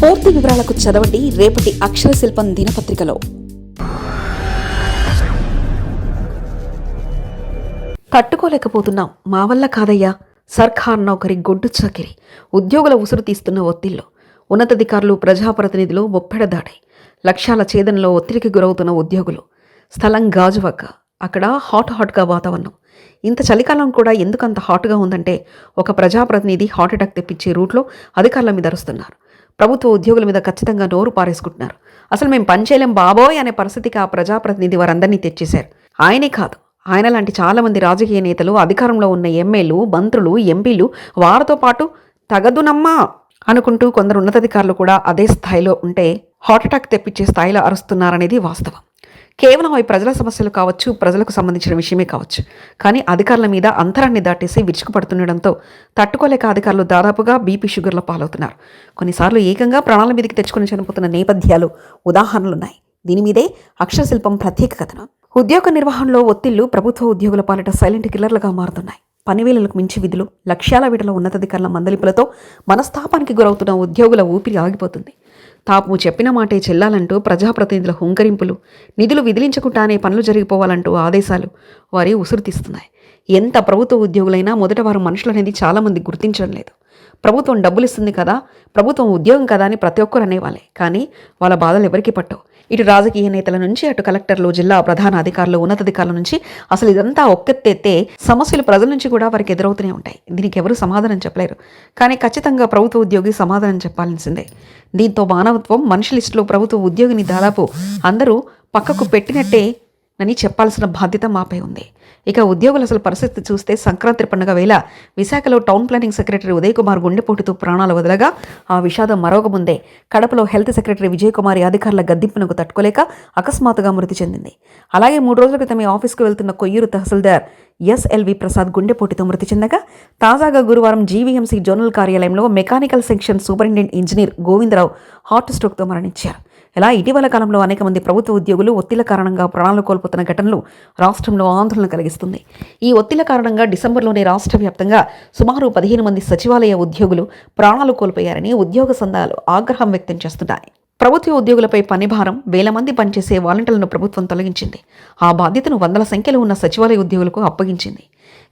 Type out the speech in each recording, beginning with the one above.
పూర్తి వివరాలకు చదవండి రేపటి అక్షర శిల్పం దినపత్రికలో. తట్టుకోలేకపోతున్నాం మా వల్ల కాదయ్యా. సర్కార్ నౌకరి గొడ్డు చకిరి. ఉద్యోగుల ఉసురు తీస్తున్న ఒత్తిళ్ళు. ఉన్నతాధికారులు ప్రజాప్రతినిధులు ఒప్పెడదాడాయి లక్ష్యాల ఛేదనలో ఒత్తిడికి గురవుతున్న ఉద్యోగులు. స్థలం గాజువక్క. అక్కడ హాట్ హాట్గా వాతావరణం. ఇంత చలికాలం కూడా ఎందుకంత హాట్గా ఉందంటే ఒక ప్రజాప్రతినిధి హార్ట్ అటాక్ తెప్పించే రూట్లో అధికారుల మీద అరుస్తున్నారు. ప్రభుత్వ ఉద్యోగుల మీద ఖచ్చితంగా నోరు పారేసుకుంటున్నారు. అసలు మేము పనిచేయలేం బాబోయ్ అనే పరిస్థితికి ఆ ప్రజాప్రతినిధి వారందరినీ తెచ్చేశారు. ఆయనే కాదు ఆయన లాంటి చాలామంది రాజకీయ నేతలు అధికారంలో ఉన్న ఎమ్మెల్యేలు మంత్రులు ఎంపీలు వారితో పాటు తగదునమ్మా అనుకుంటూ కొందరు ఉన్నతాధికారులు కూడా అదే స్థాయిలో ఉంటే హార్ట్ అటాక్ తెప్పించే స్థాయిలో అరుస్తున్నారనేది వాస్తవం. కేవలం అవి ప్రజల సమస్యలు కావచ్చు ప్రజలకు సంబంధించిన విషయమే కావచ్చు. కానీ అధికారుల మీద అంతరాన్ని దాటేసి విరుచుకుపడుతుండడంతో తట్టుకోలేక అధికారులు దాదాపుగా బీపీ షుగర్ల పాలవుతున్నారు. కొన్నిసార్లు ఏకంగా ప్రాణాల మీదకి తెచ్చుకుని చనిపోతున్న నేపథ్యాలు ఉదాహరణలున్నాయి. దీని మీదే అక్షరశిల్పం ప్రత్యేక కథనం. ఉద్యోగ నిర్వహణలో ఒత్తిళ్ళు ప్రభుత్వ ఉద్యోగుల పాలిట సైలెంట్ కిల్లర్లుగా మారుతున్నాయి. పనివేలకు మించి విధులు లక్ష్యాల విడల ఉన్నతాధికారుల మందలింపులతో మనస్తాపానికి గురవుతున్న ఉద్యోగుల ఊపిరి ఆగిపోతుంది. తాము చెప్పిన మాటే చెల్లాలంటూ ప్రజాప్రతినిధుల హుంకరింపులు నిధులు విదిలించకుండానే పనులు జరిగిపోవాలంటూ ఆదేశాలు వారి ఉసురు తీస్తున్నాయి. ఎంత ప్రభుత్వ ఉద్యోగులైనా మొదట వారు మనుషులనేది చాలామంది గుర్తించడం లేదు. ప్రభుత్వం డబ్బులు ఇస్తుంది కదా ప్రభుత్వం ఉద్యోగం కదా అని ప్రతి ఒక్కరు అనేవాళ్ళే. కానీ వాళ్ళ బాధలు ఎవరికి పట్టవు. ఇటు రాజకీయ నేతల నుంచి అటు కలెక్టర్లు జిల్లా ప్రధాన అధికారులు ఉన్నతాధికారుల నుంచి అసలు ఇదంతా ఒక్కెత్తెత్తే సమస్యలు ప్రజల నుంచి కూడా వారికి ఎదురవుతూనే ఉంటాయి. దీనికి ఎవరు సమాధానం చెప్పలేరు. కానీ ఖచ్చితంగా ప్రభుత్వ ఉద్యోగి సమాధానం చెప్పాల్సిందే. దీంతో మానవత్వం మనిషి లిస్టులో ప్రభుత్వ ఉద్యోగిని దాదాపు అందరూ పక్కకు పెట్టినట్టే అని చెప్పాల్సిన బాధ్యత మాపై ఉంది. ఇక ఉద్యోగుల అసలు పరిస్థితి చూస్తే సంక్రాంతి పండుగ వేళ విశాఖలో town planning secretary Uday Kumar గుండెపోటుతో ప్రాణాలు వదలగా ఆ విషాదం మరొక ముందే. కడపలో హెల్త్ సెక్రటరీ విజయ్ కుమార్ అధికారుల గద్దెంపునకు తట్టుకోలేక అకస్మాత్తుగా మృతి చెందింది. అలాగే మూడు రోజుల క్రితమే ఆఫీస్కు వెళ్తున్న కొయ్యూరు తహసీల్దార్ ఎస్ఎల్వి ప్రసాద్ గుండెపోటుతో మృతి చెందగా తాజాగా గురువారం జీవీఎంసీ జోనల్ కార్యాలయంలో mechanical section superintendent engineer Govindarao heart స్ట్రోక్తో మరణించారు. ఇలా ఇటీవల కాలంలో అనేక మంది ప్రభుత్వ ఉద్యోగులు ఒత్తిళ్ళ కారణంగా ప్రాణాలు కోల్పోతున్న ఘటనలు రాష్ట్రంలో ఆందోళన కలిగిస్తుంది. ఈ ఒత్తిళ్ళ కారణంగా డిసెంబర్లోనే రాష్ట్ర వ్యాప్తంగా సుమారు పదిహేను మంది సచివాలయ ఉద్యోగులు ప్రాణాలు కోల్పోయారని ఉద్యోగ సంఘాలు ఆగ్రహం వ్యక్తం చేస్తున్నాయి. ప్రభుత్వ ఉద్యోగులపై పనిభారం వేల మంది పనిచేసే వాలంటీర్లను ప్రభుత్వం తొలగించింది. ఆ బాధ్యతను వందల సంఖ్యలో ఉన్న సచివాలయ ఉద్యోగులకు అప్పగించింది.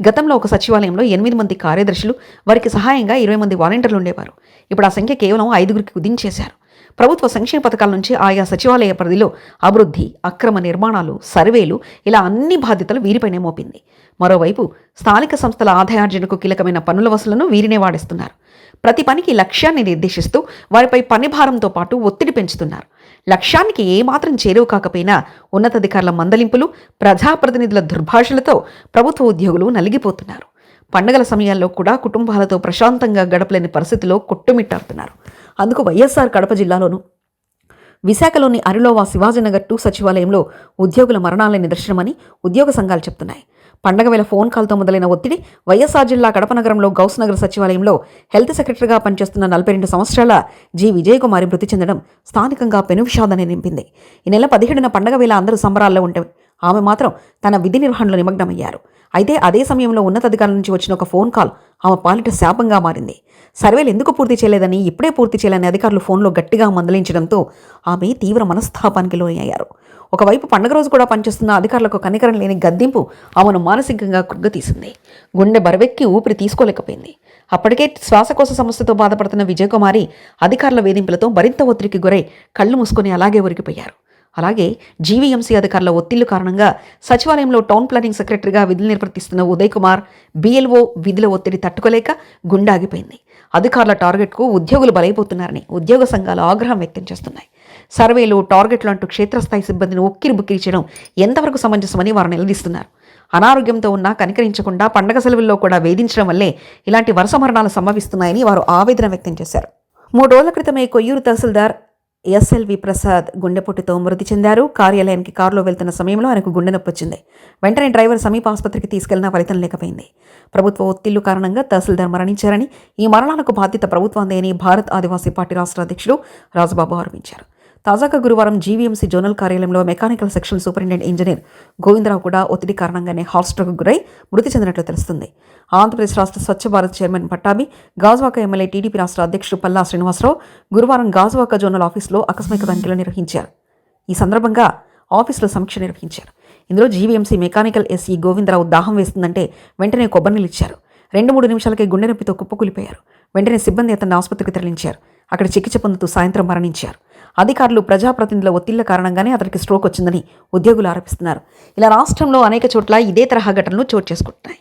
గతంలో ఒక సచివాలయంలో ఎనిమిది మంది కార్యదర్శులు వారికి సహాయంగా ఇరవై మంది వాలంటీర్లు ఉండేవారు. ఇప్పుడు ఆ సంఖ్య కేవలం ఐదుగురికి కుదించేశారు. ప్రభుత్వ సంక్షేమ పథకాల నుంచి ఆయా సచివాలయ పరిధిలో అభివృద్ధి అక్రమ నిర్మాణాలు సర్వేలు ఇలా అన్ని బాధ్యతలు వీరిపైనే మోపింది. మరోవైపు స్థానిక సంస్థల ఆదాయార్జనకు కీలకమైన పనుల వసూలను వీరినే వాడిస్తున్నారు. ప్రతి పనికి లక్ష్యాన్ని నిర్దేశిస్తూ వారిపై పని భారంతో పాటు ఒత్తిడి పెంచుతున్నారు. లక్ష్యానికి ఏమాత్రం చేరువు కాకపోయినా ఉన్నతాధికారుల మందలింపులు ప్రజాప్రతినిధుల దుర్భాషలతో ప్రభుత్వ ఉద్యోగులు నలిగిపోతున్నారు. పండగల సమయాల్లో కూడా కుటుంబాలతో ప్రశాంతంగా గడపలేని పరిస్థితిలో కొట్టుమిట్టాడుతున్నారు. అందుకు వైఎస్ఆర్ కడప జిల్లాలోను విశాఖలోని అరిలోవా శివాజీనగర్ టూ సచివాలయంలో ఉద్యోగుల మరణాల నిదర్శనమని ఉద్యోగ సంఘాలు చెప్తున్నాయి. పండగ వేళ ఫోన్ కాల్తో మొదలైన ఒత్తిడి వైఎస్ఆర్ జిల్లా కడప నగరంలో గౌస్ నగర సచివాలయంలో హెల్త్ సెక్రటరీగా పనిచేస్తున్న నలభై రెండు సంవత్సరాల జి విజయకుమారి మృతి చెందడం స్థానికంగా పెను విషాదాన్ని నింపింది. ఈ నెల పదిహేడున పండగ వేళ అందరూ సంబరాల్లో ఉంటే ఆమె మాత్రం తన విధి నిర్వహణలో నిమగ్నమయ్యారు. అయితే అదే సమయంలో ఉన్నతాధికారుల నుంచి వచ్చిన ఒక ఫోన్ కాల్ ఆమె పాలిట శాపంగా మారింది. సర్వేలు ఎందుకు పూర్తి చేయలేదని ఇప్పుడే పూర్తి చేయాలని అధికారులు ఫోన్లో గట్టిగా మందలించడంతో ఆమె తీవ్ర మనస్తాపానికి లోనయ్యారు. ఒకవైపు పండుగ రోజు కూడా పనిచేస్తున్న అధికారులకు కనికరం లేని గద్దింపు ఆమెను మానసికంగా కృంగతీసింది. గుండె బరవెక్కి ఊపిరి తీసుకోలేకపోయింది. అప్పటికే శ్వాసకోశ సమస్యతో బాధపడుతున్న విజయకుమారి అధికారుల వేధింపులతో మరింత ఒత్తిడికి గురై కళ్ళు మూసుకొని అలాగే ఉరికిపోయారు అలాగే జీవీఎంసీ అధికారుల ఒత్తిళ్ళు కారణంగా సచివాలయంలో టౌన్ ప్లానింగ్ సెక్రటరీగా విధులు నిర్వర్తిస్తున్న ఉదయ్ కుమార్ బీఎల్ఓ విధుల ఒత్తిడి తట్టుకోలేక గుండాగిపోయింది అధికారుల టార్గెట్కు ఉద్యోగులు బలైపోతున్నారని ఉద్యోగ సంఘాలు ఆగ్రహం వ్యక్తం చేస్తున్నాయి. సర్వేలు టార్గెట్లు అంటూ క్షేత్రస్థాయి సిబ్బందిని ఉక్కిరి బుక్కిరి చేయడం ఎంతవరకు సమంజసమని వారు నిలదీస్తున్నారు. అనారోగ్యంతో ఉన్నా కనికరించకుండా పండగ సెలవుల్లో కూడా వేధించడం వల్లే ఇలాంటి వరుస మరణాలు సంభవిస్తున్నాయని వారు ఆవేదన వ్యక్తం చేశారు. మూడు రోజుల క్రితమే కొయ్యూరు తహసీల్దార్ ఎస్ఎల్వి ప్రసాద్ గుండెపోటుతో మృతి చెందారు. కార్యాలయానికి కారులో వెళ్తున్న సమయంలో ఆయనకు గుండె నొప్పి వచ్చింది. వెంటనే డ్రైవర్ సమీప ఆసుపత్రికి తీసుకెళ్ళినా ఫలితం లేకపోయింది. ప్రభుత్వ ఒత్తిళ్ళు కారణంగా తహసీల్దార్ మరణించారని ఈ మరణాలకు బాధ్యత ప్రభుత్వం అని భారత్ ఆదివాసీ పార్టీ రాష్ట్ర అధ్యక్షుడు రాజుబాబు ఆరోపించారు. తాజాగా గురువారం జీవీఎంసీ జోనల్ కార్యాలయంలో mechanical section superintendent engineer Govindarao కూడా ఒత్తిడి కారణంగానే హార్ట్ స్ట్రోక్ గురై మృతి చెందినట్లు తెలుస్తుంది. ఆంధ్రప్రదేశ్ రాష్ట్ర Swachh Bharat chairman Pattabhi Gajuwaka MLA TDP రాష్ట్ర అధ్యక్షుడు పల్లా శ్రీనివాసరావు గురువారం గాజువాక జోనల్ ఆఫీసులో ఆకస్మిక తనిఖీలు నిర్వహించారు. ఈ సందర్భంగా ఆఫీసులో సమీక్ష నిర్వహించారు. ఇందులో జీవీఎంసీ మెకానికల్ ఎస్ఈ గోవిందరావు దాహం వేస్తుందంటే వెంటనే కొబ్బరినీళ్ళు ఇచ్చారు. రెండు మూడు నిమిషాలకే గుండె నొప్పితో కుప్పకూలిపోయారు. వెంటనే సిబ్బంది అతన్ని ఆసుపత్రికి తరలించారు. అక్కడ చికిత్స పొందుతూ సాయంత్రం మరణించారు. అధికారులు ప్రజాప్రతినిధుల ఒత్తిళ్ళ కారణంగానే అతనికి స్ట్రోక్ వచ్చిందని ఉద్యోగులు ఆరోపిస్తున్నారు. ఇలా రాష్ట్రంలో అనేక చోట్ల ఇదే తరహా ఘటనలు చోటు చేసుకుంటున్నాయి.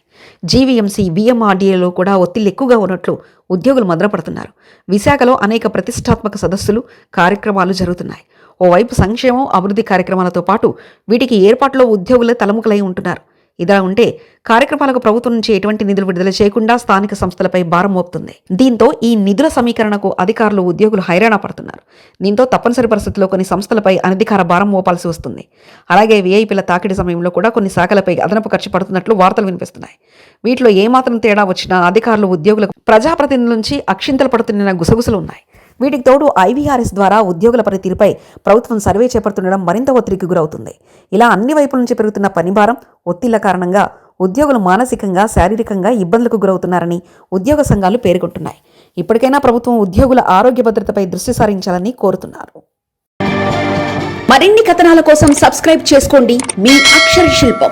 జీవీఎంసీ బిఎంఆర్డీఏలో కూడా ఒత్తిళ్ళు ఎక్కువగా ఉన్నట్లు ఉద్యోగులు మద్రపడుతున్నారు విశాఖలో అనేక ప్రతిష్టాత్మక సదస్సులు కార్యక్రమాలు జరుగుతున్నాయి. ఓవైపు సంక్షేమం అభివృద్ధి కార్యక్రమాలతో పాటు వీటికి ఏర్పాట్లో ఉద్యోగులే తలముకలై ఉంటున్నారు. ఇదిలా ఉంటే కార్యక్రమాలకు ప్రభుత్వం నుంచి ఎటువంటి నిధులు విడుదల చేయకుండా స్థానిక సంస్థలపై భారం మోపుతుంది. దీంతో ఈ నిధుల సమీకరణకు అధికారులు ఉద్యోగులు హైరాణ పడుతున్నారు. దీంతో తప్పనిసరి పరిస్థితుల్లో కొన్ని సంస్థలపై అనధికార భారం మోపాల్సి వస్తుంది. అలాగే వీఐపీల తాకిడి సమయంలో కూడా కొన్ని శాఖలపై అదనపు ఖర్చు పడుతున్నట్లు వార్తలు వినిపిస్తున్నాయి. వీటిలో ఏమాత్రం తేడా వచ్చినా అధికారులు ఉద్యోగులకు ప్రజాప్రతినిధుల నుంచి అక్షింతలు పడుతున్న గుసగుసలు ఉన్నాయి. వీటికి తోడు ఐవీఆర్ఎస్ ద్వారా ఉద్యోగుల పనితీరుపై ప్రభుత్వం సర్వే చేపడుతుండడం మరింత ఒత్తిడికి గురవుతుంది. ఇలా అన్ని వైపుల నుంచి పెరుగుతున్న పనిభారం ఒత్తిళ్ళ కారణంగా ఉద్యోగులు మానసికంగా శారీరకంగా ఇబ్బందులకు గురవుతున్నారని ఉద్యోగ సంఘాలు పేర్కొంటున్నాయి. ఇప్పటికైనా ప్రభుత్వం ఉద్యోగుల ఆరోగ్య భద్రతపై దృష్టి సారించాలని కోరుతున్నారు. మరిన్ని కథనాల కోసం సబ్స్క్రైబ్ చేసుకోండి. మీ అక్షర శిల్పం.